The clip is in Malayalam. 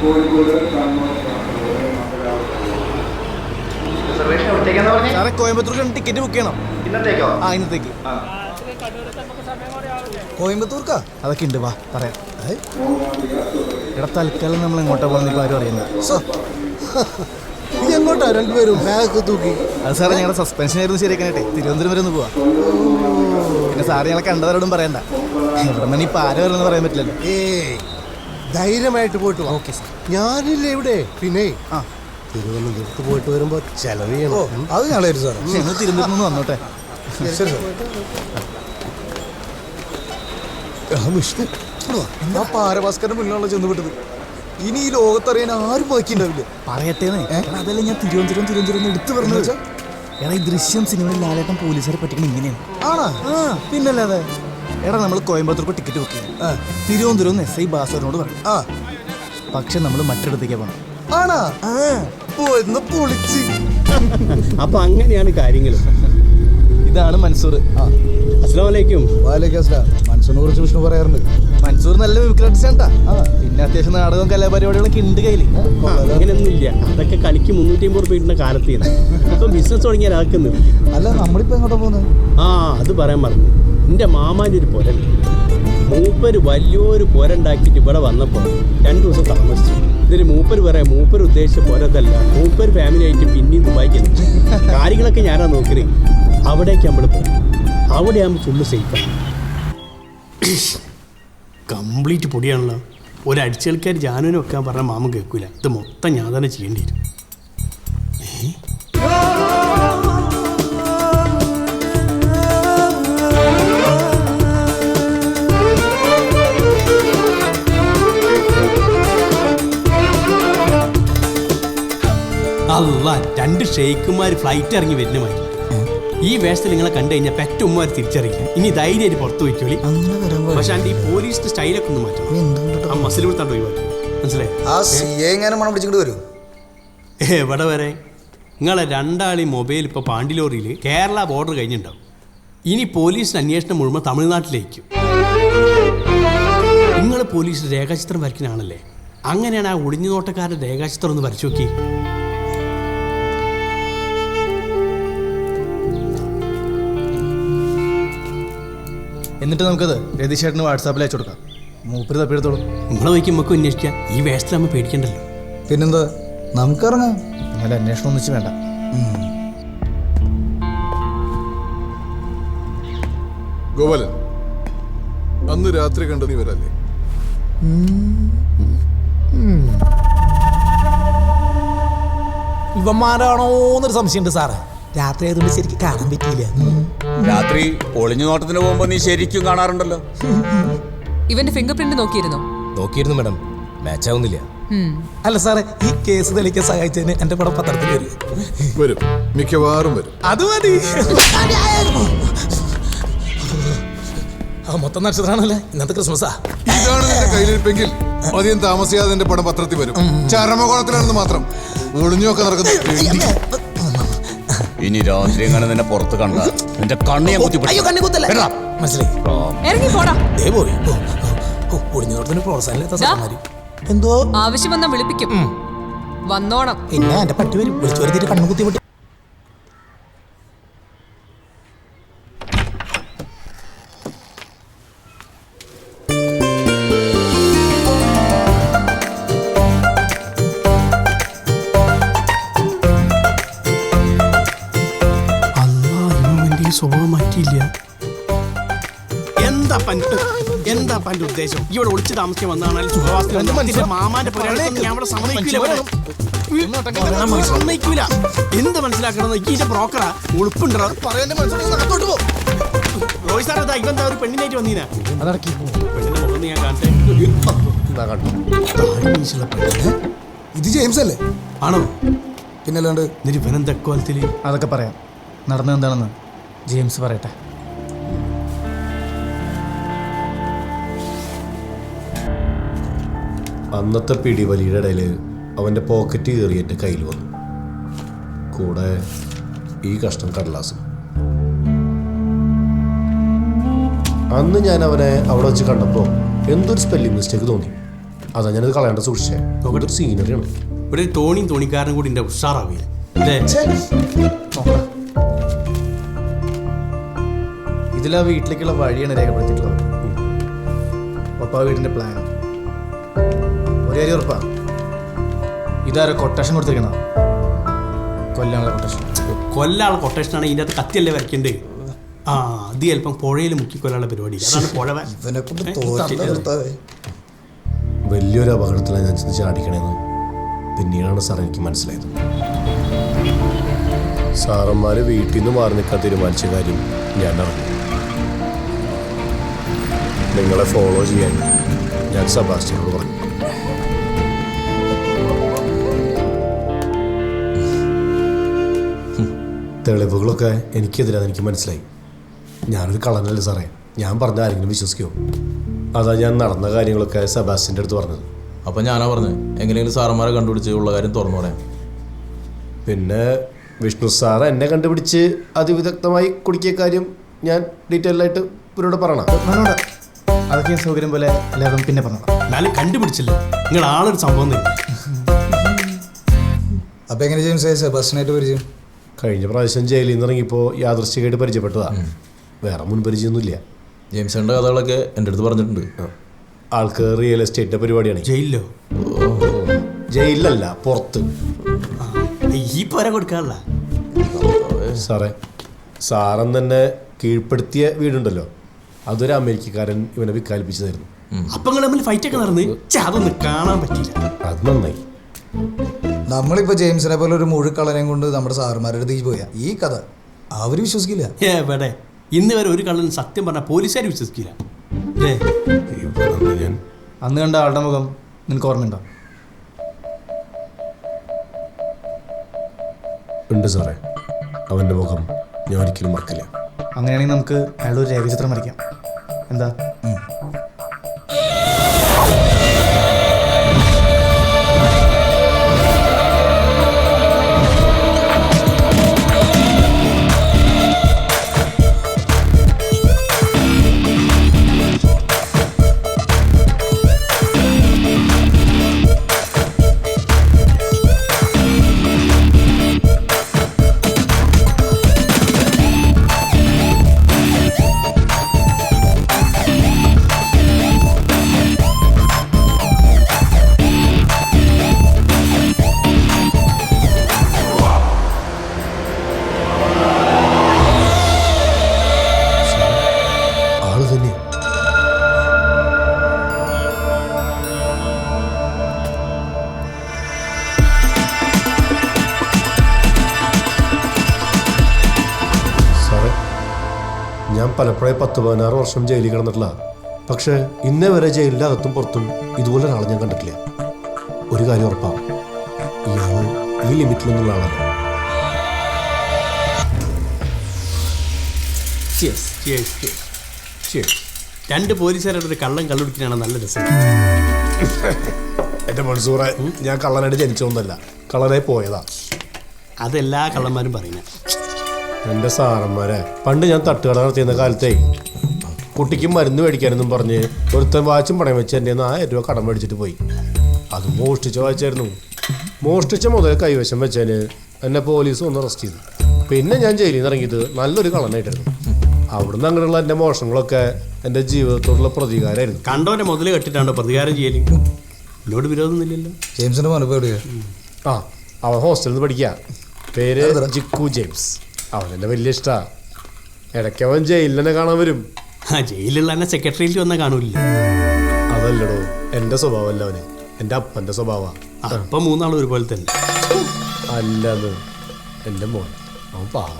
കോഴിക്കോട് കണ്ണൂർ സാറേ കോയമ്പത്തൂർക്ക് ടിക്കറ്റ് ബുക്ക് ചെയ്യണം. ഇന്നത്തേക്കോ? ആ ഇന്നത്തേക്ക്. കോയമ്പത്തൂർക്കാ? അതൊക്കെ ഉണ്ട് വാ പറയാം. എടാ തൽക്കാലം നമ്മൾ എങ്ങോട്ടാ പോകുന്ന ആരും അറിയുന്നത് ഇത് എങ്ങോട്ടാ രണ്ടുപേരും? ബാഗ് തൂക്കി. അത് സാറേ ഞങ്ങളുടെ സസ്പെൻഷൻ ആയിരുന്നു ശരിയാക്കാനായിട്ടെ. തിരുവനന്തപുരം വരെ ഒന്ന് പോവാ. പിന്നെ സാറ് ഞങ്ങളെ കണ്ടവരോടും പറയണ്ട. ഇവിടെ നിന്ന് ഇപ്പം ആരും വരണമെന്ന് പറയാൻ പറ്റില്ലല്ലോ. ഏയ്. ധൈര്യമായിട്ട് പോയിട്ട് വാ. Okay sir. ഞാനില്ല ഇവിടെ? പിന്നെ ആ. തിരുവനന്തപുരത്ത് പോയിട്ട് വരുമ്പോൾ ചെലവ് ചെയ്യണം. അത് ഞങ്ങളായിരുന്നു സാറേ. ഞങ്ങൾ തിരുവനന്തപുരത്ത് വന്നോട്ടെ. ശരി സാർ ആ വിഷ്ണു. ഇവിടെ ആ പാരഭാസ്കരന്റെ മുന്നിലാണല്ലോ ചെന്ന് വിട്ടത് ഇനി ഈ ലോകത്തറിയാൻ ആരും ബാക്കിയുണ്ടാവില്ല. പറയട്ടേന്ന്. അതല്ല ഞാൻ തിരുവനന്തപുരം തിരുവനന്തപുരം എടുത്തു പറഞ്ഞത്. എടാ ഈ ദൃശ്യം സിനിമയിൽ ലാലേട്ടൻ പോലീസുകാരെ പറ്റിക്കണം ഇങ്ങനെയാണ്. ആണോ? ആ പിന്നല്ലാതെ. എടാ നമ്മൾ കോയമ്പത്തൂർക്ക് ടിക്കറ്റ് ബുക്ക് ചെയ്യാം ആ. തിരുവനന്തപുരം എസ് ഐ ബാസറിനോട് പറയും ആ പക്ഷെ നമ്മൾ മറ്റിടത്തേക്ക് പോണം. ആണാ? പൊളിച്ച്. അപ്പൊ അങ്ങനെയാണ് കാര്യങ്ങൾ. ഇതാണ് മൻസൂർ. അസ്സലാമലൈക്കും. വലൈക്കും അസ്സലാം. മൻസൂറിനെ കുറിച്ച് വിഷ്ണു പറയാറുണ്ട്. മൻസൂർ നല്ല മിമിക്രി ആർട്ടിസ്റ്റാ പിന്നെ അത്യാവശ്യം നാടകവും കലാപരിപാടികളൊക്കെ ഉണ്ട് കയ്യിൽ അങ്ങനെയൊന്നും ഇല്ല അതൊക്കെ കളിക്ക് മുന്നൂറ്റി അമ്പത് റുപ്യ ഇടുന്ന കാലത്ത് ഇപ്പൊ ബിസിനസ് തുടങ്ങിയാൽ അതൊക്കെ അല്ല നമ്മളിപ്പോ എങ്ങോട്ടാ പോകുന്നത് ആ അത് പറയാൻ മറന്നു. എന്റെ മാമാന്റെ ഒരു പുരണ്ട് മൂപ്പര് വലിയൊരു പൊരണ്ടാക്കിയിട്ട് ഇവിടെ വന്നപ്പോൾ രണ്ട് ദിവസം താമസിച്ചു. ഇതിൽ മൂപ്പര് പറയാം മൂപ്പര് ഉദ്ദേശിച്ച പുരതല്ല. മൂപ്പര് ഫാമിലി ആയിട്ട് പിന്നെയും ദുബായിക്ക്. കാര്യങ്ങളൊക്കെ ഞാനാ നോക്കണേ അവിടേക്ക് നമ്മൾ പോകും അവിടെ ആകുമ്പോൾ ഫുള്ള് സേഫാണ് കംപ്ലീറ്റ് പൊടിയാണല്ലോ. ഒരു അടിച്ചൽക്കാർ ജാനുവിനെ വെക്കാൻ പറഞ്ഞ മാമ കേൾക്കൂല. ഇത് മൊത്തം ഞാൻ തന്നെ ചെയ്യേണ്ടി വരും. അല്ല രണ്ട് ഷെയ്ക്കുമാർ ഫ്ലൈറ്റ് ഇറങ്ങി വരുന്ന മാതിരി ഈ വേഷത്തിൽ നിങ്ങളെ കണ്ടു കഴിഞ്ഞാൽ പെറ്റുമ്മമാർ തിരിച്ചറിയില്ല. ഇനി ധൈര്യമായിട്ട് പുറത്തു വരാൻ പക്ഷെ അതിന്റെ ഈ പോലീസിന്റെ സ്റ്റൈലൊക്കെ ഒന്ന് മാറ്റണം. ആ മസിൽ കൊടുത്താണ്ട് ഒഴിവാക്കി. മനസ്സിലായി? ആ സി എങ്ങനെ മണം പിടിച്ചിട്ട് വരും? എവിടെ വരെ? നിങ്ങളെ രണ്ടാളി മൊബൈൽ ഇപ്പോൾ പാണ്ടിലോറിയിൽ കേരള ബോർഡർ കഴിഞ്ഞിട്ടുണ്ടാവും. ഇനി പോലീസിന് അന്വേഷണം മുഴുവൻ തമിഴ്നാട്ടിലേക്ക്. നിങ്ങൾ പോലീസ് രേഖാചിത്രം വരയ്ക്കുന്നതാണല്ലേ അങ്ങനെയാണ് ആ ഒളിഞ്ഞു നോട്ടക്കാരുടെ രേഖാചിത്രം ഒന്ന് വരച്ചു നോക്കി. എന്നിട്ട് നമുക്കത് രതിശേട്ടന് വാട്സാപ്പിൽ അയച്ചു കൊടുക്കാം. മൂപ്പര് തപ്പിടത്തോളൂ നിങ്ങളെ വയ്ക്കും നമുക്ക് അന്വേഷിക്കാം ഈ വേഷത്തിൽ നമ്മൾ പേടിക്കണ്ടല്ലോ. പിന്നെന്താ? നമുക്കിറങ്ങാം. നല്ല അന്വേഷണം ഒന്നിച്ച് വേണ്ട. ഗോപാലൻ അന്ന് രാത്രി കണ്ട നീ വരല്ലേ? ഇവന്മാരാണോ എന്നൊരു സംശയമുണ്ട് സാറേ. രാത്രി ആയതുകൊണ്ട് ശരിക്കും കാണാൻ പറ്റിയില്ല. രാത്രി ഒളിഞ്ഞു നോട്ടത്തിന് പോകുമ്പോ നീ ശരിക്കും കാണാറുണ്ടല്ലോ. ഇവന്റെ ഫിംഗർ പ്രിന്റ് നോക്കിയിരുന്നോ? നോക്കിയിരുന്നു മാഡം. മാച്ച് ആവുന്നില്ല അല്ല സാറേ ഈ കേസ് തെളിയിക്കാൻ സഹായിച്ചതിന് എന്റെ പടം പത്രത്തിൽ വരും. വരും. മിക്കവാറും വരും. അത് മതി. ആ മൊത്തം നക്ഷത്രമാണല്ലേ? ഇന്നത്തെ ക്രിസ്മസാ. ഇതാണ് നിന്റെ കയ്യിലിരിപ്പെങ്കിൽ അധികം താമസിയാതെ എന്റെ പടം പത്രത്തിൽ വരും. ചരമകോളത്തിലാണെന്ന് മാത്രം. ഒളിഞ്ഞൊക്കെ നടക്കുന്നു. ഇനി രാത്രി എങ്ങനെ നിന്നെ പുറത്ത് കണ്ട. എന്റെ കണ്ണ് ഞാൻ കുത്തി അയ്യോ കണ്ണി കുത്തല്ലേ. മനസ്സിലായി. ഇറങ്ങി പോടാ. ദേ പോയി. ഒളിഞ്ഞോട്ടത്തിന് പ്രോത്സാഹനമില്ലാത്ത എന്തോ? ആവശ്യം വന്നാ വിളിപ്പിക്കും. വന്നോണം. പിന്നെ എന്റെ പട്ടി വരും. വിളിച്ചു വരുത്തിട്ട് കണ്ണു കുത്തി ഈ സ്വഭാവം മാറ്റിയില്ല. എന്താ പണ്ട് എന്താ പണ്ട് ഉദ്ദേശം? ഇവിടെ ഒളിച്ച് താമസിക്കാൻ വന്നാണ് സുഖവാസത്തിന്റെ മാമാന്റെ പുരാണത്തിൽ ഞാൻ ഇവിടെ സമ്മതിക്കില്ല സമ്മതിക്കൂല. എന്ത് മനസ്സിലാക്കണം ഈ ബ്രോക്കറാ ഉളുപ്പുണ്ടോ റോയ് സാർ ഇതാ? ഇവന്താ ഒരു പെണ്ണിനായിട്ട് വന്നീനാ. പെണ്ണിന്റെ മുഖം ഞാൻ കാണട്ടെ. ഇത് ജെയിംസ് അല്ലേ? ആണോ? പിന്നല്ലാണ്ട് നിരുപനന്ത അതൊക്കെ പറയാം. നടന്നത് എന്താണെന്ന്? ജെയിംസ് പറയട്ടെ. അന്നത്തെ പിടിവലിയുടെ ഇടയിൽ അവന്റെ പോക്കറ്റ് കയറിയിട്ട് കയ്യിൽ വന്നു. കൂടെ ഈ കഷ്ടം കടലാസും. അന്ന് ഞാൻ അവനെ അവിടെ വെച്ച് കണ്ടപ്പോൾ എന്തൊരു സ്പെല്ലിംഗ് മിസ്റ്റേക്ക് തോന്നി. അതാ ഞാനത് കളയേണ്ട സൂക്ഷിച്ചേ. ഒരു സീനറിയാണ് ഇവിടെ തോണിയും തോണിക്കാരനും കൂടി എന്റെ ഉഷാറാവില്ല അല്ലേ ആ ഇതിലാ വീട്ടിലേക്കുള്ള വഴിയാണ് രേഖപ്പെടുത്തിയിട്ടുള്ളത്. പപ്പ വീടിന്റെ പ്ലാൻ ഒരു കാര്യം ഉറപ്പാ. ഇതാരോ കൊട്ടേഷൻ കൊടുത്തിരിക്കണം? കൊല്ലാനുള്ള കൊട്ടേഷൻ കൊല്ലാനുള്ള കൊട്ടേഷനാണ് ഇതിന്റെ അകത്ത് കത്തിയല്ലേ വരയ്ക്കണ്ടേ? ആ അത് ചിലപ്പം പുഴയിൽ മുക്കിക്കൊല്ലാനുള്ള പരിപാടി. അതാണ് വലിയൊരു അപകടത്തിലാണ് ഞാൻ ചെന്ന് ചാടിക്കണേന്ന് പിന്നീടാണ് സാർ എനിക്ക് മനസ്സിലായത്. സാറന്മാര് വീട്ടിൽ നിന്ന് മാറി നിൽക്കാൻ തീരുമാനിച്ച കാര്യം ഞാൻ അറിഞ്ഞു. നിങ്ങളെ ഫോളോ ചെയ്യാൻ ഞാൻ സബാസ്റ്റിനോട് പറഞ്ഞു. തെളിവുകളൊക്കെ എനിക്കെതിരാന്ന് എനിക്ക് മനസ്സിലായി. ഞാനൊരു കള്ളനല്ലേ സാറേ. ഞാൻ പറഞ്ഞ ആരെങ്കിലും വിശ്വസിക്കുമോ അതാ ഞാൻ നടന്ന കാര്യങ്ങളൊക്കെ സബാസ്റ്റിന്റെ അടുത്ത് പറഞ്ഞത്. അപ്പം ഞാനാ പറഞ്ഞത് എങ്ങനെയെങ്കിലും സാറന്മാരെ കണ്ടുപിടിച്ച് ഉള്ള കാര്യം തുറന്നു പറയാം. പിന്നെ വിഷ്ണു സാർ എന്നെ കണ്ടുപിടിച്ച് അതിവിദഗ്ധമായി കുടുക്കിയ കാര്യം ഞാൻ ഡീറ്റെയിൽ ആയിട്ട് ഇവരോട് പറയണം. അതൊക്കെ ഞാൻ സൗകര്യം പോലെ എല്ലാവരും പിന്നെ പറഞ്ഞോളാം എന്നാലും കണ്ടുപിടിച്ചില്ല? നിങ്ങൾ ആളൊരു സംഭവം തന്നെ. അപ്പൊ എങ്ങനെ ചെയ്യും സേസ് ബസ്സിനായിട്ട് പരിചയം? കഴിഞ്ഞ പ്രാവശ്യം ജയിലിൽ നിന്ന് ഇറങ്ങിയപ്പോൾ യാദൃശ്ചികമായിട്ട് പരിചയപ്പെട്ടതാ. വേറെ മുൻ പരിചയമൊന്നുമില്ല. ജെയിംസന്റെ കഥകളൊക്കെ എന്റെ അടുത്ത് പറഞ്ഞിട്ടുണ്ട്. ആൾക്ക് റിയൽ എസ്റ്റേറ്റിന്റെ പരിപാടിയാണ്. ജയിലിലോ? ജയിലിലല്ല പുറത്ത്. ഈ പോര കൊടുക്കാറില്ല സാറേ സാറൻ തന്നെ കീഴ്പ്പെടുത്തിയ വീടുണ്ടല്ലോ. അതൊരു അമേരിക്കക്കാരൻ ഇവനെ വിക്കാൽപ്പിച്ചതായിരുന്നു അപ്പൊ നമ്മൾ തമ്മിൽ ഫൈറ്റ് ഒക്കെ നടന്ന് ഛെ, അതൊന്നും കാണാൻ പറ്റിയില്ല. അത് നന്നായി. നമ്മളിപ്പോ ജെയിംസിനെ പോലെ ഒരു മുഴുക്കളനെയും കൊണ്ട് നമ്മുടെ സാറുമാരുടെ അടുത്തേക്ക് പോയാ. ഈ കഥ അവർ വിശ്വസിക്കില്ല. എവിടെ ഇന്ന് വരെ ഒരു കള്ളൻ സത്യം പറഞ്ഞ പോലീസുകാർ വിശ്വസിക്കില്ല. അല്ലേ ഇവനൊന്ന് ഞാൻ അന്ന് കണ്ട ആളുടെ മുഖം നിനക്ക് ഓർമ്മയുണ്ടോ? ഉണ്ട് സാറേ. അവന്റെ മുഖം ഞാൻ ഒരിക്കലും മറക്കില്ല. അങ്ങനെയാണെങ്കിൽ നമുക്ക് അയാളുടെ ഒരു രേഖചിത്രം വരയ്ക്കാം. എന്താ? പലപ്പോഴേ പത്ത് പതിനാറ് വർഷം ജയിലിൽ കിടന്നിട്ടില്ല. പക്ഷേ ഇന്നേ വരെ ജയിലിന്റെ അകത്തും പുറത്തും ഇതുപോലെ ഒരാളെ ഞാൻ കണ്ടിട്ടില്ല. ഒരു കാര്യം ഉറപ്പാണ് ഇയാൾ ഈ ലിമിറ്റിലൊന്നുള്ള ആളല്ല. ആളാണ്. രണ്ട് പോലീസുകാരുടെ ഒരു കള്ളം കള്ളുടിക്കാനാണ് നല്ല രസം. എന്റെ മൺസൂറ ഞാൻ കള്ളനായിട്ട് ജനിച്ചതൊന്നല്ല കള്ളനായി പോയതാ. അതെല്ലാ കള്ളന്മാരും പറയുന്നത് എന്റെ സാറന്മാരെ പണ്ട് ഞാൻ തട്ടുകട നടത്തിയിരുന്ന കാലത്തേ കുട്ടിക്ക് മരുന്ന് മേടിക്കാനെന്നും പറഞ്ഞ് ഒരുത്തൻ വാച്ചും പണയം വെച്ച് എന്റെ ആയിരം രൂപ കടം മേടിച്ചിട്ട് പോയി. അത് മോഷ്ടിച്ച വാച്ചായിരുന്നു. മോഷ്ടിച്ച മുതൽ കൈവശം വെച്ചതിന് എന്നെ പോലീസ് ഒന്ന് അറസ്റ്റ് ചെയ്തു. പിന്നെ ഞാൻ ജയിലിൽ നിന്ന് ഇറങ്ങിയത് നല്ലൊരു കളനായിട്ടായിരുന്നു അവിടുന്ന് അങ്ങനെയുള്ള എന്റെ മോഷണങ്ങളൊക്കെ എന്റെ ജീവിതത്തോടുള്ള പ്രതികാരമായിരുന്നു. കണ്ടവന്റെ മുതൽ കെട്ടിട്ടാണ് പ്രതികാരം ചെയ്യൽ. എന്നോട് വിരോധമൊന്നുമില്ലല്ലോ മനപ്പ് എവിടെയാ? ആ അവൻ ഹോസ്റ്റലിൽ നിന്ന് പഠിക്കുക പേര് ജിക്കു ജെയിംസ്. എന്റെ വലിയ ഇഷ്ടാ. ഇടയ്ക്ക് അവൻ ജയിലിൽ തന്നെ കാണാൻ വരും. ആ ജയിലുള്ള എന്നെ സെക്രട്ടറിയിൽ വന്നാൽ കാണൂല അതല്ലടോ എന്റെ സ്വഭാവമല്ല അവന്. എന്റെ അപ്പന്റെ സ്വഭാവ. അപ്പം മൂന്നാളും ഒരുപോലെ തന്നെ. അല്ലത്. എന്റെ മോൻ. അവൻ പാവം.